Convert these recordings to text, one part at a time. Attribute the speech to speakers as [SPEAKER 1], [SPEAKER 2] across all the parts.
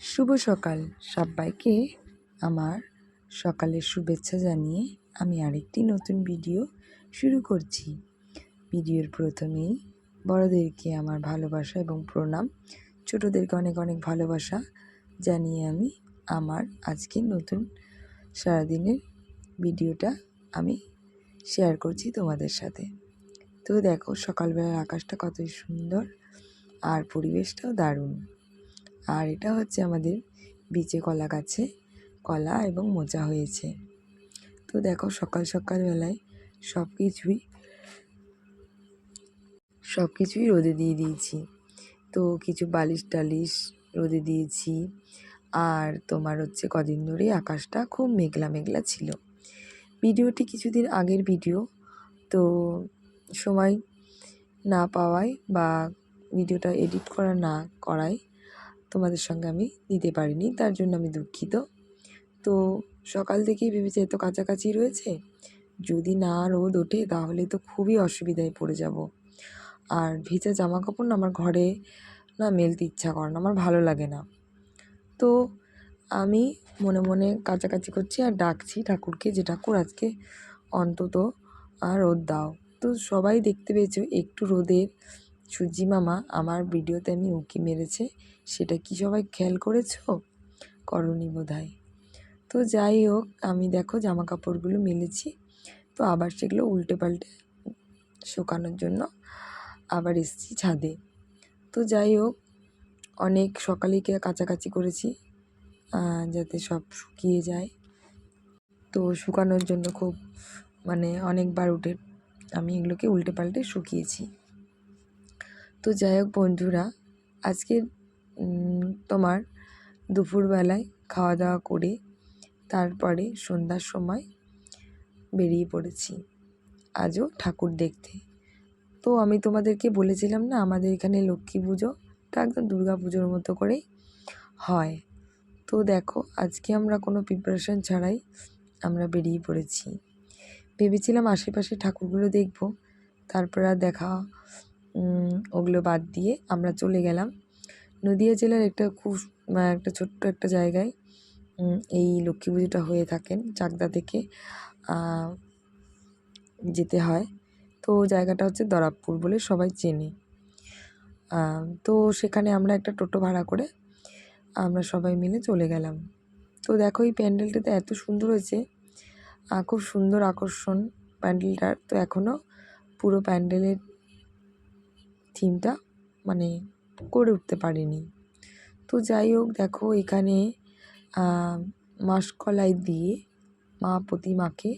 [SPEAKER 1] শুভ সকাল সবাইকে। আমার সকালের শুভেচ্ছা জানিয়ে আমি আরেকটি নতুন ভিডিও শুরু করছি। ভিডিওর প্রথমেই বড়দেরকে আমার ভালোবাসা এবং প্রণাম, ছোটোদেরকে অনেক অনেক ভালোবাসা জানিয়ে আমি আমার আজকের নতুন সারাদিনের ভিডিওটা আমি শেয়ার করছি তোমাদের সাথে। তো দেখো সকালবেলার আকাশটা কতই সুন্দর আর পরিবেশটাও দারুণ। আর এটা হচ্ছে আমাদের বিচে কলা গাছে। কলা এবং মোচা হয়েছে। তো দেখো সকাল সকালবেলায় সব কিছুই সব কিছুই রোদে দিয়ে দিয়েছি। তো কিছু বালিশ টালিশ রোদে দিয়েছি। আর তোমার হচ্ছে কদিন ধরেই আকাশটা খুব মেঘলা মেঘলা ছিল। ভিডিওটি কিছুদিন আগের ভিডিও। তো সময় না পাওয়ায় বা ভিডিওটা এডিট করা না করায় তোমাদের সঙ্গে আমি দিতে পারিনি, তার জন্য আমি দুঃখিত। তো সকাল থেকেই ভেবেছি এত কাছাকাছি রয়েছে, যদি না রোদ ওঠে তাহলে তো খুবই অসুবিধায় পড়ে যাব। আর ভিজা জামা কাপড় না আমার ঘরে না মেলতে ইচ্ছা করে না, আমার ভালো লাগে না। তো আমি মনে মনে কাছাকাছি করছি আর ডাকছি ঠাকুরকে যে, ঠাকুর, আজকে অন্তত আর রোদ দাও। তো সবাই দেখতে পেয়েছ একটু রোদের সূর্যি মামা, আমার ভিডিওতে আমি উঁকি মেরেছে, সেটা কি সবাই খেয়াল করেছ? করনি বোধ তো যাই হোক, আমি দেখো জামা কাপড়গুলো মেলেছি, তো আবার সেগুলো উল্টে পাল্টে শুকানোর জন্য আবার এসেছি ছাদে। তো যাই হোক, অনেক সকালেই কাছাকাছি করেছি যাতে সব শুকিয়ে যায়। তো শুকানোর জন্য খুব মানে অনেকবার উঠে আমি এগুলোকে উল্টে পাল্টে শুকিয়েছি। তো যাই হোক বন্ধুরা, আজকে তোমার দুপুরবেলায় খাওয়া দাওয়া করে তারপরে সন্ধ্যার সময় বেরিয়ে পড়েছি। আজও ঠাকুর দেখতে। তো আমি তোমাদেরকে বলেছিলাম না, আমাদের এখানে লক্ষ্মী পুজোটা একদম দুর্গা পুজোর মতো করেই হয়। তো দেখো, আজকে আমরা কোনো প্রিপারেশন ছাড়াই আমরা বেরিয়ে পড়েছি। ভেবেছিলাম আশেপাশে ঠাকুরগুলো দেখব, তারপর আর দেখা ওগুলো বাদ দিয়ে আমরা চলে গেলাম। নদিয়া জেলার একটা খুব একটা ছোট্ট একটা জায়গায় এই লক্ষ্মী পুজোটা হয়ে থাকেন চাকদা থেকে যেতে হয়। তো জায়গাটা হচ্ছে দরাবপুর বলে সবাই চেনে। তো সেখানে আমরা একটা টোটো ভাড়া করে আমরা সবাই মিলে চলে গেলাম। তো দেখো এই প্যান্ডেলটাতে এত সুন্দর হয়েছে খুব সুন্দর আকর্ষণ। প্যান্ডেলটার তো এখনও পুরো প্যান্ডেলের থিমটা মানে করে উঠতে পারিনি। তো যাই হোক, দেখো এখানে মাসকলাই দিয়ে মা প্রতিমাকে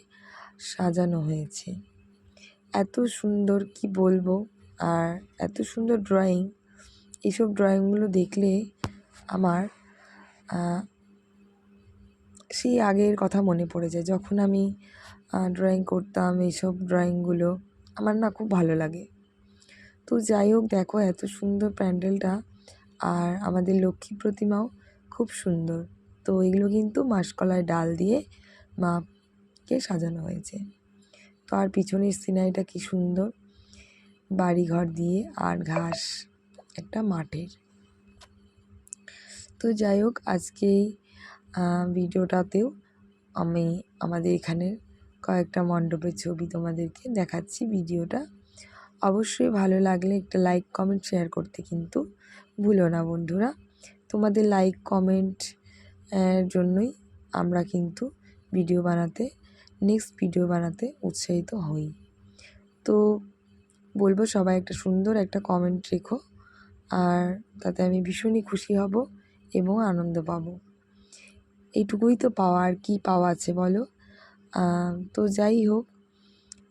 [SPEAKER 1] সাজানো হয়েছে। এত সুন্দর কি বলব? আর এত সুন্দর ড্রয়িং এইসব ড্রয়িংগুলো দেখলে আমার সেই আগের কথা মনে পড়ে যায়। যখন আমি ড্রয়িং করতাম, এইসব ড্রয়িংগুলো আমার না খুব ভালো লাগে। তো যাই হোক, দেখো এত সুন্দর প্যান্ডেলটা আর আমাদের লক্ষ্মী প্রতিমাও খুব সুন্দর। তো এগুলো কিন্তু মাসকলায় ডাল দিয়ে মাকে সাজানো হয়েছে। তো আর পিছনের সিনারিটা কি সুন্দর। বাড়িঘর দিয়ে আর ঘাস, একটা মাঠের। তো যাই হোক, আজকে ভিডিওটাতেও আমি আমাদের এখানের কয়েকটা মণ্ডপের ছবি তোমাদেরকে দেখাচ্ছি, ভিডিওটা। অবশ্যই ভালো লাগলে একটা লাইক কমেন্ট শেয়ার করতে কিন্তু ভুলো না বন্ধুরা। তোমাদের লাইক কমেন্ট জন্যই আমরা কিন্তু ভিডিও বানাতে নেক্সট ভিডিও বানাতে উৎসাহিত হই। তো বলব সবাই একটা সুন্দর একটা কমেন্ট রেখো, আর তাতে আমি ভীষণই খুশি হব এবং আনন্দ পাবো। এইটুকুই তো পাওয়া, আর কী পাওয়া আছে বলো? তো যাই হোক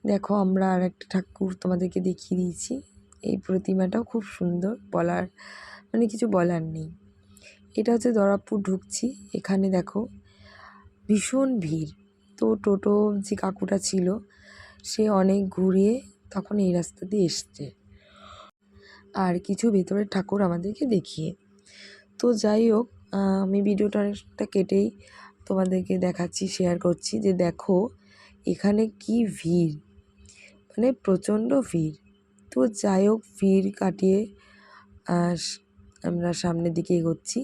[SPEAKER 1] দেখো আমরা আর একটা ঠাকুর তোমাদেরকে দেখিয়ে দিয়েছি। এই প্রতিমাটাও খুব সুন্দর, বলার মানে কিছু বলার নেই। এটা হচ্ছে দরাবপুর ঢুকছি, এখানে দেখো ভীষণ ভিড়। তো টোটো যে কাকুটা ছিল, সে অনেক ঘুরিয়ে তখন এই রাস্তা দিয়ে এসছে। আর কিছু ভেতরের ঠাকুর আমাদেরকে দেখিয়ে। তো যাই হোক আমি ভিডিওটা অনেকটা কেটেই তোমাদেরকে দেখাচ্ছি শেয়ার করছি যে দেখো এখানে কি ভিড়। মানে প্রচণ্ড ভিড়। তো যাই হোক, ভিড় কাটিয়ে আমরা সামনের দিকে এগোচ্ছি।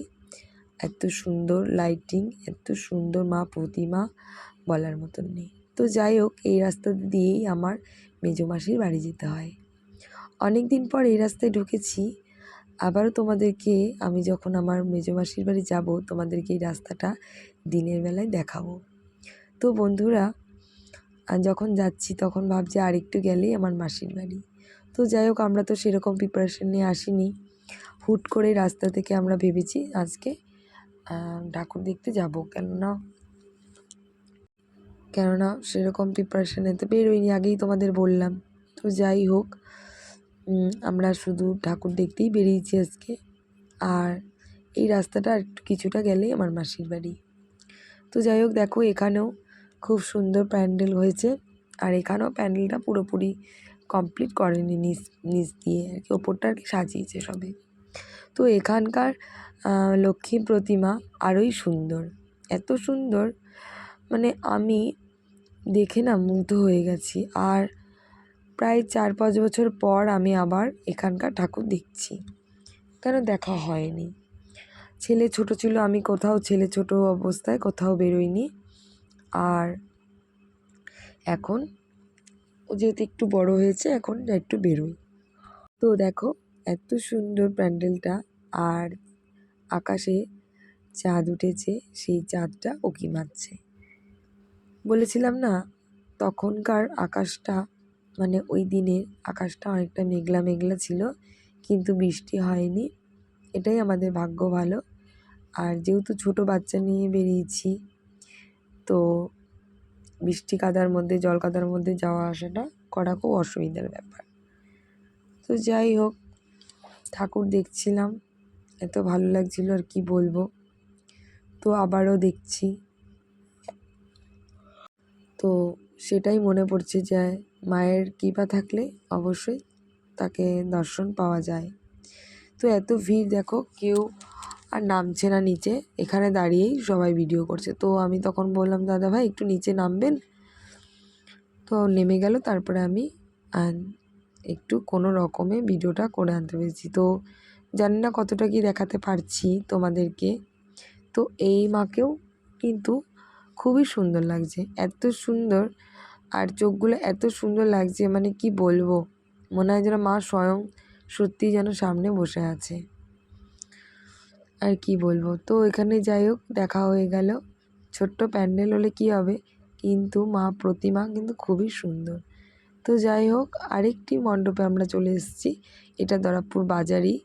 [SPEAKER 1] এত সুন্দর লাইটিং এত সুন্দর মা প্রতিমা বলার মতন নেই। তো যাই হোক, এই রাস্তা দিয়েই আমার মেজো মাসির বাড়ি যেতে হয়। অনেক দিন পর এই রাস্তায় ঢুকেছি। আবারও তোমাদেরকে আমি যখন আমার মেজো মাসির বাড়ি যাব, তোমাদেরকে এই রাস্তাটা দিনের বেলায় দেখাবো। তো বন্ধুরা আর যখন যাচ্ছি তখন ভাবছি আরেকটু গেলেই আমার মাসির বাড়ি। তো যাই হোক, আমরা তো সেরকম প্রিপারেশন নিয়ে আসিনি। হুট করে রাস্তা থেকে আমরা ভেবেছি আজকে ঠাকুর দেখতে যাব। কেননা কেননা সেরকম প্রিপারেশানে তো বেরোয়নি আগেই তোমাদের বললাম। তো যাই হোক আমরা শুধু ঠাকুর দেখতেই বেরিয়েছি আজকে। আর এই রাস্তাটা একটু কিছুটা গেলেই আমার মাসির বাড়ি। তো যাই হোক, দেখো এখানেও খুব সুন্দর প্যান্ডেল হয়েছে। আর এখানেও প্যান্ডেলটা পুরোপুরি কমপ্লিট করেনি নিচ নিচ দিয়ে আর কি, ওপরটা আর কি সাজিয়েছে সবে। তো এখানকার লক্ষ্মী প্রতিমা আরোই সুন্দর। এত সুন্দর মানে আমি দেখে না মুগ্ধ হয়ে গেছি। আর প্রায় চার পাঁচ বছর পর আমি আবার এখানকার ঠাকুর দেখছি। কেন দেখা হয়নি? ছেলে ছোট ছিল, আমি কোথাও ছেলে ছোট অবস্থায় কোথাও বেরোইনি। আর এখন ও যেহেতু একটু বড় হয়েছে, এখন একটু বেরোই। তো দেখো, এত সুন্দর প্যান্ডেলটা আর আকাশে চাঁদ উঠেছে, সেই চাঁদটা উকি মারছে। বলেছিলাম না, তখনকার আকাশটা মানে ওই দিনের আকাশটা অনেকটা মেঘলা মেঘলা ছিল, কিন্তু বৃষ্টি হয়নি। এটাই আমাদের ভাগ্য ভালো। আর যেহেতু ছোট বাচ্চা নিয়ে বেরিয়েছি তো বৃষ্টি কাদার মধ্যে, জল কাদার মধ্যে যাওয়া আসাটা করা খুব অসুবিধার ব্যাপার। তো যাই হোক, ঠাকুর দেখছিলাম, এত ভালো লাগছিল আর কি বলব। তো আবারও দেখছি। তো সেটাই মনে পড়ছে যে মায়ের কৃপা থাকলে অবশ্যই তাকে দর্শন পাওয়া যায়। তো এত ভিড় দেখো, কেউ আর নামছে না নিচে। এখানে দাঁড়িয়েই সবাই ভিডিও করছে। তো আমি তখন বললাম, দাদা ভাই, একটু নিচে নামবেন? তো নেমে গেল। তারপরে আমি একটু কোনো রকমে ভিডিওটা করে আনতে পেরেছি। তো জানি না কতটা কি দেখাতে পারছি তোমাদেরকে। তো এই মাকেও কিন্তু খুবই সুন্দর লাগছে। এত সুন্দর আর চোখগুলো এত সুন্দর লাগছে মানে কি বলব? মনে হয় যেন মা স্বয়ং সত্যি যেন সামনে বসে আছে। আর কি বলব? তো এখানে যাই হোক, দেখা হয়ে গেল। ছোট্ট প্যান্ডেল হলে কি হবে? কিন্তু মা প্রতিমা কিন্তু খুবই সুন্দর। তো যাই হোক, আরেকটি মণ্ডপে আমরা চলে এসেছি। এটা দরাবপুর বাজারই।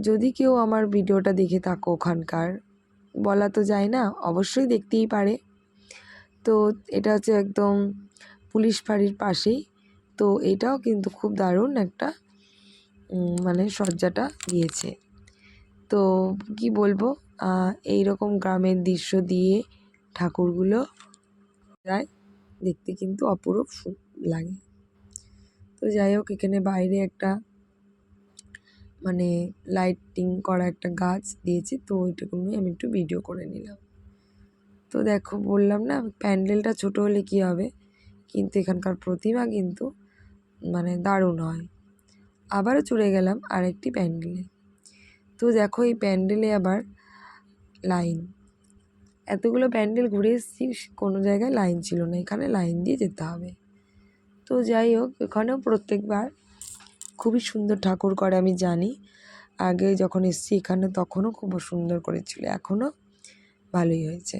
[SPEAKER 1] যদি কেউ আমার ভিডিওটা দেখে থাকো ওখানকার, বলা তো যায় না, অবশ্যই দেখতেই পারে। তো এটা হচ্ছে একদম পুলিশ ফাঁড়ির পাশেই। তো এটাও কিন্তু খুব দারুণ একটা মানে সজ্জাটা দিয়েছে। তো কি বলব এই রকম গ্রামের দৃশ্য দিয়ে ঠাকুরগুলো যায়, দেখতে কিন্তু অপরূপ লাগে। তো যাই হোক, এখানে বাইরে একটা মানে লাইটিং করা একটা গাছ দিয়েছে, তো ওইটুকু নিয়ে আমি একটু ভিডিও করে নিলাম। তো দেখো, বললাম না, প্যান্ডেলটা ছোট হলে কী হবে? কিন্তু এখানকার প্রতিমা কিন্তু মানে দারুণ হয়। আবারও চলে গেলাম আরেকটি প্যান্ডেলে। তো দেখো এই প্যান্ডেলে আবার লাইন। এতগুলো প্যান্ডেল ঘুরে এসেছি কোনো জায়গায় লাইন ছিল না, এখানে লাইন দিয়ে যেতে হবে। তো যাই হোক, এখানেও প্রত্যেকবার খুবই সুন্দর ঠাকুর করে, আমি জানি। আগে যখন এসেছি এখানে, তখনও খুব সুন্দর করেছিল, এখনও ভালোই হয়েছে।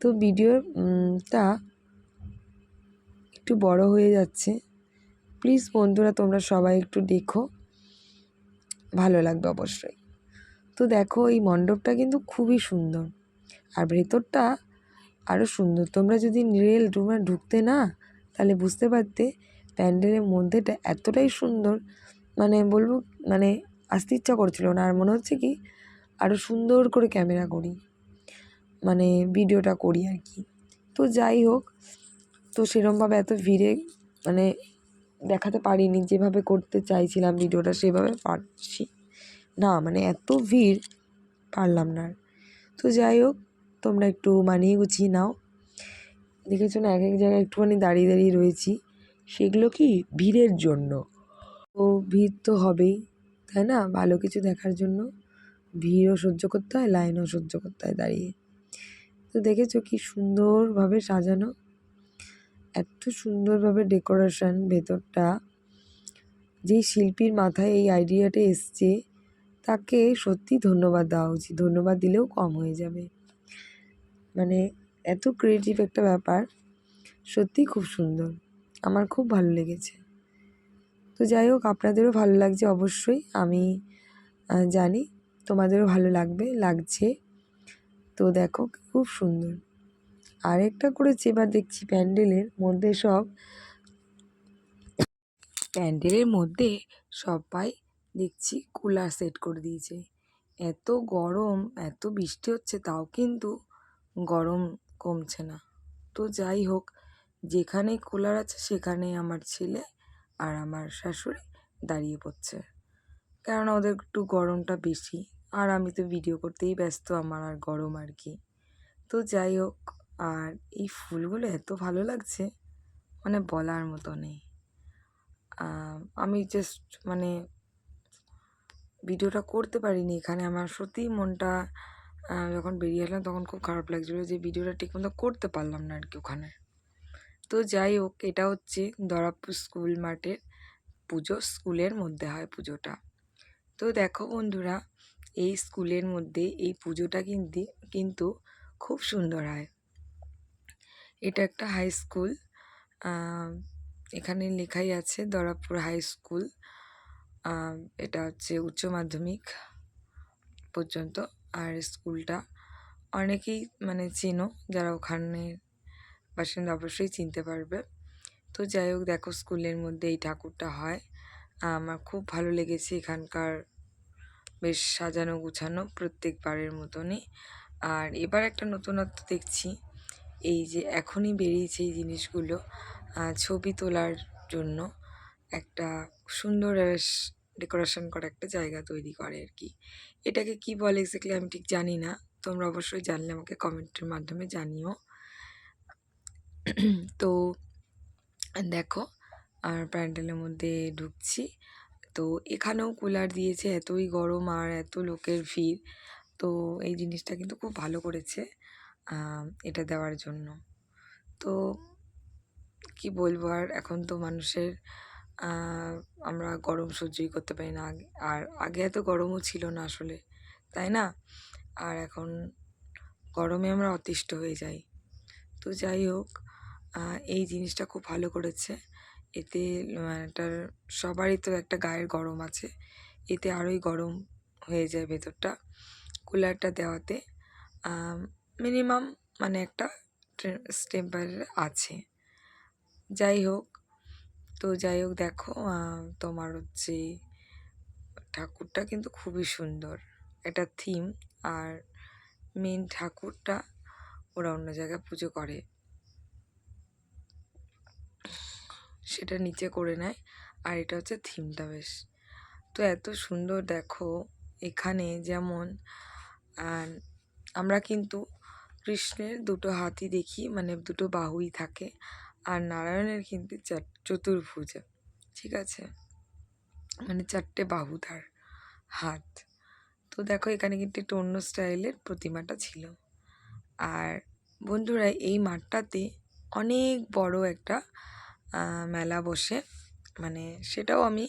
[SPEAKER 1] তো ভিডিওটা একটু বড় হয়ে যাচ্ছে। প্লিজ বন্ধুরা, তোমরা সবাই একটু দেখো। ভালো লাগবে অবশ্যই। তো দেখো, এই মণ্ডপটা কিন্তু খুবই সুন্দর। আর ভেতরটা আরও সুন্দর। তোমরা যদি রেল তোমরা ঢুকতে না, তাহলে বুঝতে পারতে প্যান্ডেলের মধ্যেটা এতটাই সুন্দর। মানে বলব মানে আসতে ইচ্ছা করছিল না। আর মনে হচ্ছে কি আরও সুন্দর করে ক্যামেরা করি। মানে ভিডিওটা করি আর কি। তো যাই হোক, তো সেরমভাবে এত ভিড়ে মানে দেখাতে পারিনি, যেভাবে করতে চাইছিলাম ভিডিওটা সেভাবে পারছি। না মানে এত ভিড়, পারলাম না তো যাই হোক, তোমরা একটু মানিয়ে গুছিয়ে নাও। দেখেছ না এক এক জায়গায় একটুখানি দাঁড়িয়ে দাঁড়িয়ে রয়েছি। সেগুলো কি? ভিড়ের জন্য। তো ভিড় তো হবেই, তাই না? ভালো কিছু দেখার জন্য। ভিড়ও সহ্য করতে হয়, লাইনও সহ্য করতে হয় দাঁড়িয়ে। তো দেখেছ কি সুন্দরভাবে সাজানো। এত সুন্দরভাবে ডেকোরেশন ভেতরটা। যেই শিল্পীর মাথায় এই আইডিয়াটা এসছে, তাকে সত্যি ধন্যবাদ দেওয়া উচিত। ধন্যবাদ দিলেও কম হয়ে যাবে। মানে এত ক্রিয়েটিভ একটা ব্যাপার, সত্যি খুব সুন্দর। আমার খুব ভালো লেগেছে। তো যাই হোক, আপনাদেরও ভালো লাগছে অবশ্যই। আমি জানি তোমাদেরও ভালো লাগবে, লাগছে। তো দেখো, খুব সুন্দর। আরেকটা করেছে এবার দেখছি প্যান্ডেলের মধ্যে সব প্যান্ডেলের মধ্যে সবাই দেখছি কুলার সেট করে দিয়েছে। এত গরম, এত বৃষ্টি হচ্ছে, তাও কিন্তু গরম কমছে না। তো যাই হোক, যেখানে কুলার আছে সেখানেই আমার ছেলে আর আমার শাশুড়ি দাঁড়িয়ে পড়ছে। কেননা ওদের একটু গরমটা বেশি, আর আমি তো ভিডিও করতেই ব্যস্ত, আমার আর গরম আর কি। তো যাই হোক আর এই ফুলগুলো এত ভালো লাগছে মানে বলার মতো নেই। আমি জাস্ট মানে ভিডিওটা করতে পারিনি, এখানে আমার সত্যিই মনটা যখন বেরিয়ে এলাম তখন খুব খারাপ লাগছিল যে ভিডিওটা ঠিকমতো করতে পারলাম না আর কি ওখানে। তো যাই হোক, এটা হচ্ছে দরাবপুর স্কুল মাঠের পুজো, স্কুলের মধ্যে হয় পুজোটা। তো দেখো বন্ধুরা, এই স্কুলের মধ্যে এই পুজোটা কিন্তু কিন্তু খুব সুন্দর হয়। এটা একটা হাই স্কুল এখানে লেখাই আছে দরাপুর হাই স্কুল এটা হচ্ছে উচ্চ মাধ্যমিক পর্যন্ত আর স্কুলটা অনেকেই মানে চেনো যারা ওখানে বাসিন্দা অবশ্যই চিনতে পারবে। তো যাই হোক, দেখো স্কুলের মধ্যে এই ঠাকুরটা হয়। আমার খুব ভালো লেগেছে এখানকার বেশ সাজানো গুছানো প্রত্যেকবারের মতনই। আর এবার একটা নতুনত্ব দেখছি। এই যে এখনই বেরিয়েছে এই জিনিসগুলো ছবি তোলার জন্য একটা সুন্দর ডেকোরেশন করা একটা জায়গা তৈরি করে আর কি। এটাকে কি বলে এক্স্যাক্টলি আমি ঠিক জানি না, তোমরা অবশ্যই জানলে আমাকে কমেন্টের মাধ্যমে জানিও। তো, দেখো, আর প্যান্ডেলের মধ্যে ঢুকছি। তো এখানেও কুলার দিয়েছে, এতই গরম আর এত লোকের ভিড়। তো এই জিনিসটা কিন্তু খুব ভালো করেছে। এটা দেওয়ার জন্য। তো কি বলব আর এখন তো মানুষের আমরা গরম সহ্যই করতে পারি না। আগে, আর আগে এত গরমও ছিল না আসলে, তাই না? আর এখন গরমে আমরা অতিষ্ঠ হয়ে যাই। তো যাই হোক এই জিনিসটা খুব ভালো করেছে। এতে এটার সবারই তো একটা গায়ের গরম আছে। এতে আরোই গরম হয়ে যায় ভেতরটা, কুলারটা দেওয়াতে। মিনিমাম মানে একটা টেম্পারেচার আছে। যাই হোক, তো যাই হোক দেখো তোমার হচ্ছে ঠাকুরটা কিন্তু খুবই সুন্দর। এটা থিম আর মেন ঠাকুরটা ওরা অন্য জায়গায় পুজো করে। সেটা নিচে করে নেয়, আর এটা হচ্ছে থিমটা বেশ। তো এত সুন্দর দেখো, এখানে যেমন আমরা কিন্তু কৃষ্ণের দুটো হাতি দেখি মানে দুটো বাহুই থাকে, আর নারায়ণের কিন্তু চার, চতুর্ভুজ, ঠিক আছে? মানে চারটে বাহু তার হাত। তো দেখো এখানে কিন্তু একটু অন্য স্টাইলের প্রতিমাটা ছিল। আর বন্ধুরা, এই মাঠটাতে অনেক বড় একটা মেলা বসে। মানে সেটাও আমি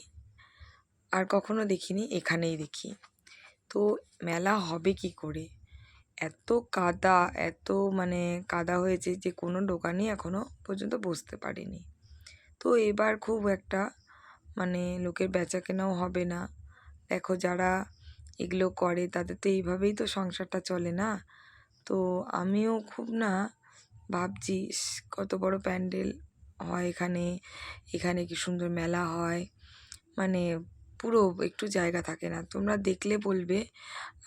[SPEAKER 1] আর কখনো দেখিনি, এখানেই দেখি। তো মেলা হবে কি করে? এত কাদা, এত মানে কাদা হয়েছে যে কোনো দোকানই এখনও পর্যন্ত বসতে পারিনি। তো এবার খুব একটা মানে লোকের বেচা কেনাও হবে না। দেখো যারা এগুলো করে তাদের তো এইভাবেই তো সংসারটা চলে না। তো আমিও খুব না ভাবছি কত বড় প্যান্ডেল হয় এখানে এখানে কি সুন্দর মেলা হয়। মানে পুরো একটু জায়গা থাকে না। তোমরা দেখলে বলবে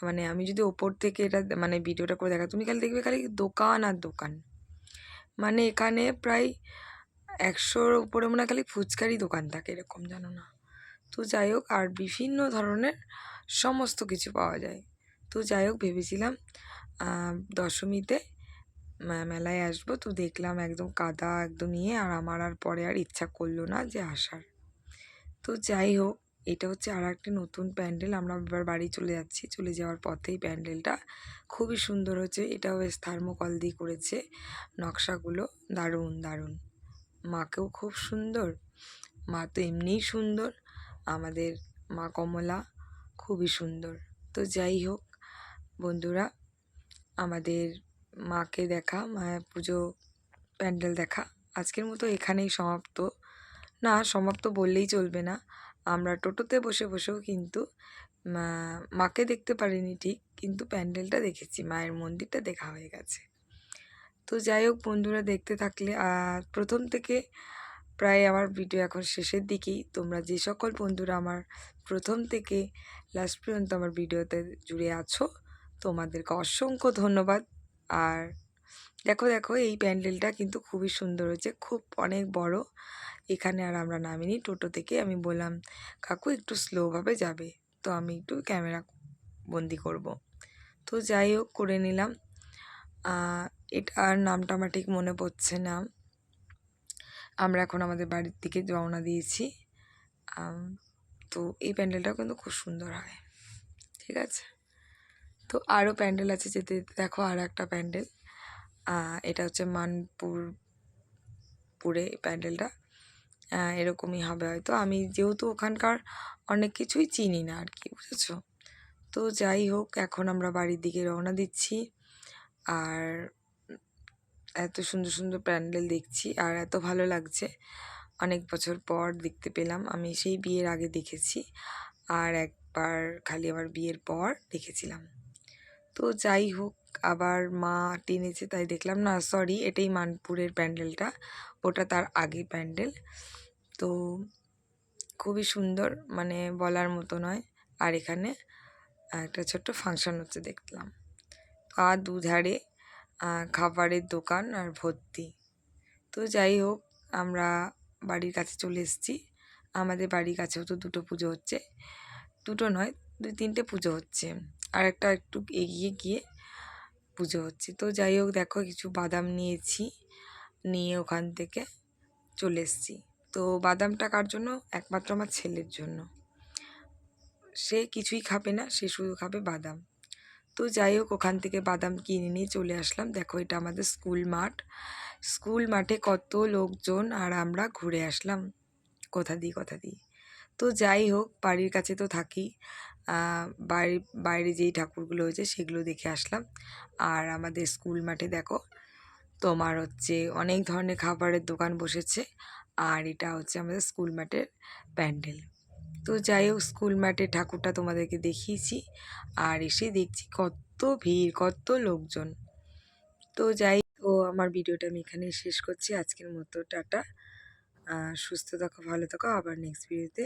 [SPEAKER 1] মানে আমি যদি ওপর থেকে এটা মানে ভিডিওটা করে দেখা তুমি খালি দেখবে খালি দোকান আর দোকান। মানে এখানে প্রায় একশোর উপরে মনে খালি ফুচকারই দোকান থাকে এরকম, জানো না? তো যাই হোক, আর বিভিন্ন ধরনের সমস্ত কিছু পাওয়া যায়। তো যাই হোক, ভেবেছিলাম দশমীতে মেলায় আসব। তো দেখলাম একদম কাদা একদম নিয়ে আর আমার আর পরে আর ইচ্ছা করল না যে আসার। তো যাই হোক এটা হচ্ছে আর একটা নতুন প্যান্ডেল। আমরা এবার বাড়ি চলে যাচ্ছি। চলে যাওয়ার পথেই প্যান্ডেলটা খুবই সুন্দর হয়েছে। এটাও বেশ থার্মোকল দিয়ে করেছে। নকশাগুলো দারুণ দারুণ। মাকেও খুব সুন্দর। মা তো এমনিই সুন্দর। আমাদের মা কমলা খুবই সুন্দর। তো যাই হোক, বন্ধুরা, আমাদের মাকে দেখা, মায়ের পুজো প্যান্ডেল দেখা। আজকের মতো এখানেই সমাপ্ত। না, সমাপ্ত বললেই চলবে না। আমরা টোটোতে বসে বসেও কিন্তু মাকে দেখতে পারিনি ঠিক, কিন্তু প্যান্ডেলটা দেখেছি, মায়ের মন্দিরটা দেখা হয়ে গেছে। তো যাই হোক বন্ধুরা, দেখতে থাকলে আর প্রথম থেকে প্রায় আমার ভিডিও এখন শেষের দিকেই। তোমরা যে সকল বন্ধুরা আমার প্রথম থেকে লাস্ট পর্যন্ত আমার ভিডিওতে জুড়ে আছো, তোমাদেরকে অসংখ্য ধন্যবাদ। আর দেখো দেখো, এই প্যান্ডেলটা কিন্তু খুবই সুন্দর হয়েছে, খুব অনেক বড়। এখানে আর আমরা নামিনি। টোটো থেকে আমি বললাম কাকু একটু স্লোভাবে যাবে। তো আমি একটু ক্যামেরা বন্দি করব। তো যাই হোক করে নিলাম। আহ, এটার নামটা আমার ঠিক মনে পড়ছে না। আমরা এখন আমাদের বাড়ির দিকে রওনা দিয়েছি। তো এই প্যান্ডেলটাও কিন্তু খুব সুন্দর হয়। ঠিক আছে? তো আরও প্যান্ডেল আছে যেতে দেখো আরও একটা প্যান্ডেল। এটা হচ্ছে মানপুর পুরে প্যান্ডেলটা। এরকমই হবে হয়তো। আমি যেহেতু ওখানকার অনেক কিছুই চিনি না আর কি বুঝেছ? তো যাই হোক, এখন আমরা বাড়ির দিকে রওনা দিচ্ছি। আর এত সুন্দর সুন্দর প্যান্ডেল দেখছি, আর এত ভালো লাগছে। অনেক বছর পর দেখতে পেলাম, আমি সেই বিয়ের আগে দেখেছি। আর একবার খালি আমার বিয়ের পর দেখেছিলাম। তো যাই হোক আবার মা টেনেছে তাই দেখলাম, না সরি এটাই মানপুরের প্যান্ডেলটা। ওটা তার আগে প্যান্ডেল। তো খুবই সুন্দর মানে বলার মতো নয়। আর এখানে একটা ছোট্ট ফাংশন হচ্ছে দেখলাম। আর দুধারে খাবারের দোকান আর ভর্তি। তো যাই হোক, আমরা বাড়ির কাছে চলে এসেছি। আমাদের বাড়ির কাছেও তো দুটো পুজো হচ্ছে। দুটো নয়, দুই তিনটে পুজো হচ্ছে। আর একটা একটু এগিয়ে গিয়ে পুজো হচ্ছে। তো যাই হোক, দেখো কিছু বাদাম নিয়েছি, নিয়ে ওখান থেকে চলে এসেছি। তো বাদামটা কার জন্য? একমাত্র আমার ছেলের জন্য। সে কিছুই খাবে না, সে শুধু খাবে বাদাম। তো যাই হোক, ওখান থেকে বাদাম কিনে নিয়ে চলে আসলাম। দেখো এটা আমাদের স্কুল মাঠ। স্কুল মাঠে কত লোকজন আর আমরা ঘুরে আসলাম। কথা দিই কথা দিয়ে? তো যাই হোক, বাড়ির কাছে তো থাকি। বাড়ি, বাইরে যেই ঠাকুরগুলো হয়েছে সেগুলো দেখে আসলাম। আর আমাদের স্কুল মাঠে দেখো, তোমার হচ্ছে অনেক ধরনের খাবারের দোকান বসেছে। আর এটা হচ্ছে আমাদের স্কুল মাঠের প্যান্ডেল। তো যাই হোক, স্কুল মাঠে ঠাকুরটা তোমাদেরকে দেখিয়েছি। আর এসে দেখছি কত ভিড়, কত লোকজন। তো যাই ও আমার ভিডিওটা আমি এখানে শেষ করছি। আজকের মতো টাটা। সুস্থ থাকো, ভালো থাকো। আবার নেক্সট ভিডিওতে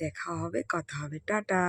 [SPEAKER 1] দেখা হবে কথা হবে টাটা।